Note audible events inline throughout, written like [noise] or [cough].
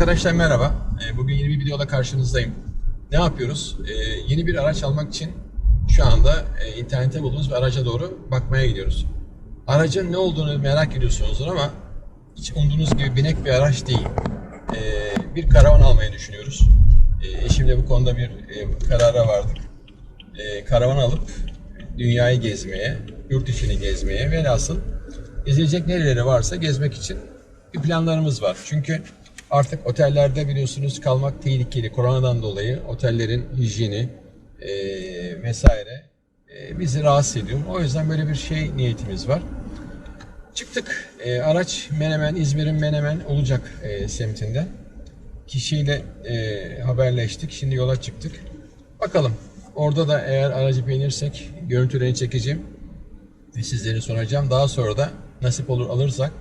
Arkadaşlar merhaba. Ee, Bugün yeni bir videoda karşınızdayım. Ne yapıyoruz? Ee, Yeni bir araç almak için şu anda e, internette bulduğumuz bir araca doğru bakmaya gidiyoruz. Aracın ne olduğunu merak ediyorsunuzdur ama hiç umduğunuz gibi binek bir araç değil. Ee, Bir karavan almayı düşünüyoruz. Eşimle bu konuda bir e, karara vardık. Karavan alıp dünyayı gezmeye, yurt içini gezmeye velhasıl gezilecek nereleri varsa gezmek için bir planlarımız var. Çünkü artık otellerde biliyorsunuz kalmak tehlikeli. Koronadan dolayı otellerin hijyeni e, vesaire e, bizi rahatsız ediyor. O yüzden böyle bir şey niyetimiz var. Çıktık. E, araç Menemen, İzmir'in Menemen olacak e, semtinde. Kişiyle e, haberleştik. Şimdi yola çıktık. Bakalım. Orada da eğer aracı beğenirsek görüntülerini çekeceğim ve sizlere soracağım. Daha sonra da nasip olur alırsak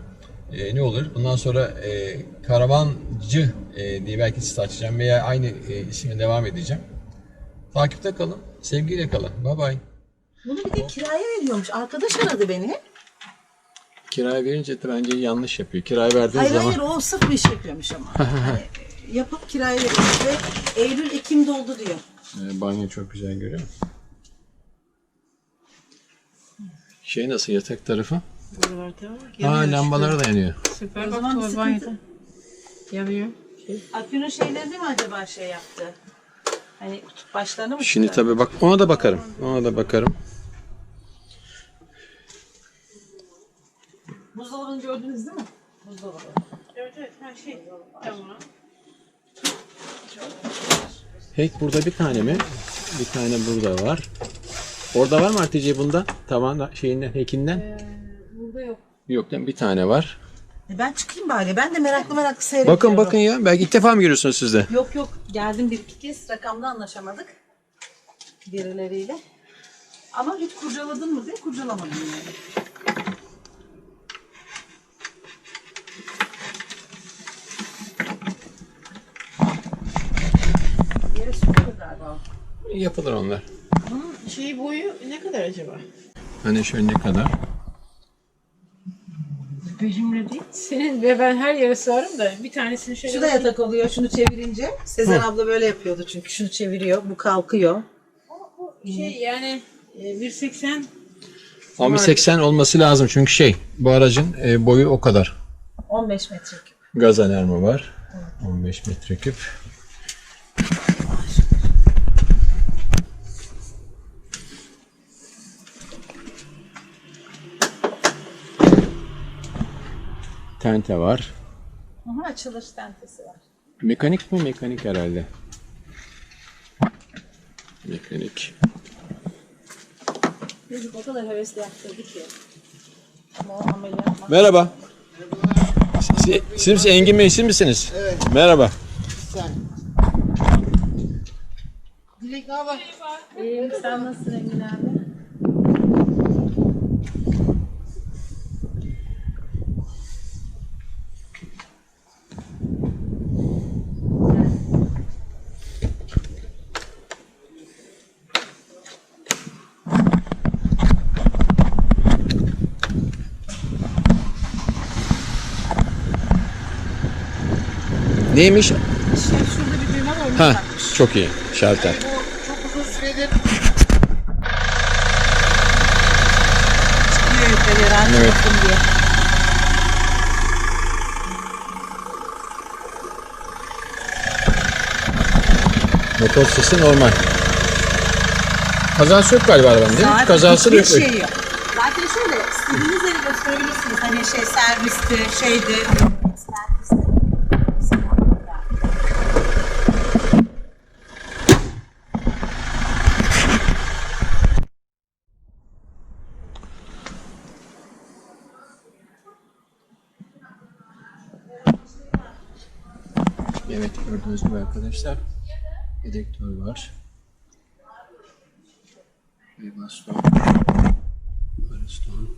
e, ne olur? Bundan sonra e, karavancı e, diye belki size açacağım veya aynı e, isimle devam edeceğim. Takipte kalın. Sevgiyle kalın. Bye bye. Bunu bir de kiraya veriyormuş. Arkadaş aradı beni. Kiraya verince de bence yanlış yapıyor. Kiraya verdiğiniz Hayır zaman hayır o sırf bir iş yapıyormuş ama. [laughs] Hani yapıp kiraya veriyormuş ve Eylül Ekim'de oldu diyor. e, banyo çok güzel görüyor musun? Şey nasıl yatak tarafı? Buralar tamam. Aa lambaları da yanıyor. Süper O bak zaman bir sıkıntı. Yanıyor. Akgün'ün şeylerini mi acaba şey yaptı? Hani kutup başlarını mı Şimdi çıkardı? tabii bak ona da bakarım. Ona da bakarım. Buzdolabını gördünüz değil mi? Buzdolabı. Evet evet her şey. Tamam. Hack burada bir tane mi? Bir tane burada var. Orada var mı Hatice bunda? Tavan şeyinden, hackinden? Burada yok. Yok değil mi? Bir tane var. E ben çıkayım bari. Ben de meraklı meraklı seyrediyorum. Bakın bakın ya. Belki ilk defa mı görüyorsunuz siz de? Yok yok. Geldim bir iki kez. Rakamda anlaşamadık. Birileriyle. Ama hiç kurcaladın mı diye kurcalamadım yani. Yere sürüyor galiba. Yapılır onlar. Bunun şeyi boyu ne kadar acaba? Hani şöyle ne kadar? Benimle değil. Senin ve ben her yere sığarım da bir tanesini şöyle... Şu da yatak oluyor şunu çevirince. Sezen abla böyle yapıyordu çünkü şunu çeviriyor, bu kalkıyor. Şey yani e, 1.80 Ama 80 olması lazım çünkü şey bu aracın e, boyu o kadar. 15 metreküp. Gaz alarmı var. 15 metreküp. Tente var. Aha, açılış tentesi var. Mekanik mi? Mekanik herhalde. Mekanik. Çocuk o kadar hevesli yaptırdı ki. Ama o ameliyat Merhaba. Siz, siz Engin Bey siz misiniz? Evet. Merhaba. İyiyim, sen nasılsın Emin abi? Neymiş? Şey, şurada bir düğme var, onu Ha, takmış. çok iyi. Şalter. Çıkıyor yukarıya rahat Evet. çıksın diye. Motor sesi normal. Kazası yok galiba arabanın değil mi? Zaten Kazası da yok. hiçbir şey yok. Zaten şöyle istediğiniz yeri gösterebilirsiniz. Hani şey servisti, şeydi. Evet gördüğünüz gibi arkadaşlar. Dedektör var. Ve baston. Baston.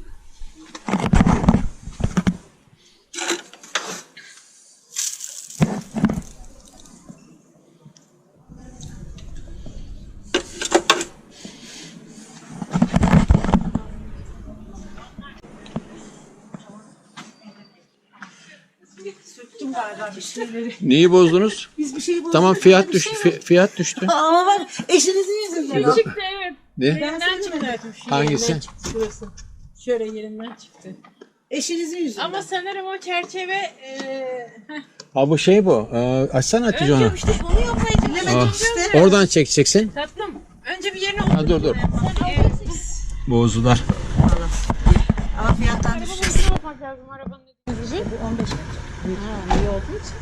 Bozdum galiba bir şeyleri. Neyi bozdunuz? Biz bir şey bozduk. Tamam fiyat düştü. şey var. fi- fiyat düştü. [laughs] Ama bak eşinizin yüzünden. Çıktı evet. Ne? Yerinden çıktı. Şu Hangisi? yerinden çıktı şurası. Şöyle yerinden çıktı. Eşinizin yüzünden. Ama sanırım o çerçeve eee Ha bu şey bu. Ee, açsana Hatice onu. önce işte bunu yapmayı dinlemedim işte. oradan çekeceksin. Tatlım. Önce bir yerine Ha, dur dur. Bozdular. Ama fiyattan düştü. Arabasına bakmak lazım arabanın ne diyecek? 15 metre. Ha, iyi olduğu için.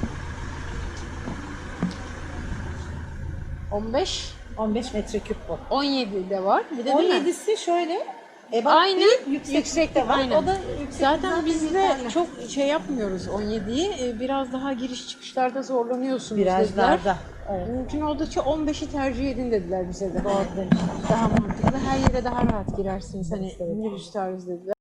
15, 15 metreküp bu. 17 de var. Bir de değil mi? 17'si şöyle. Ebat Aynen. değil, yükseklik Yüksekte de var. aynen. O da yüksek. Zaten biz de çok şey yapmıyoruz 17'yi. Ee, Biraz daha giriş çıkışlarda zorlanıyorsunuz biraz dediler. daha da. Evet. Mümkün oldukça 15'i tercih edin dediler bize de. Doğru demiş. Daha mantıklı. Her yere daha rahat girersiniz. Hani minibüs tarzı dediler.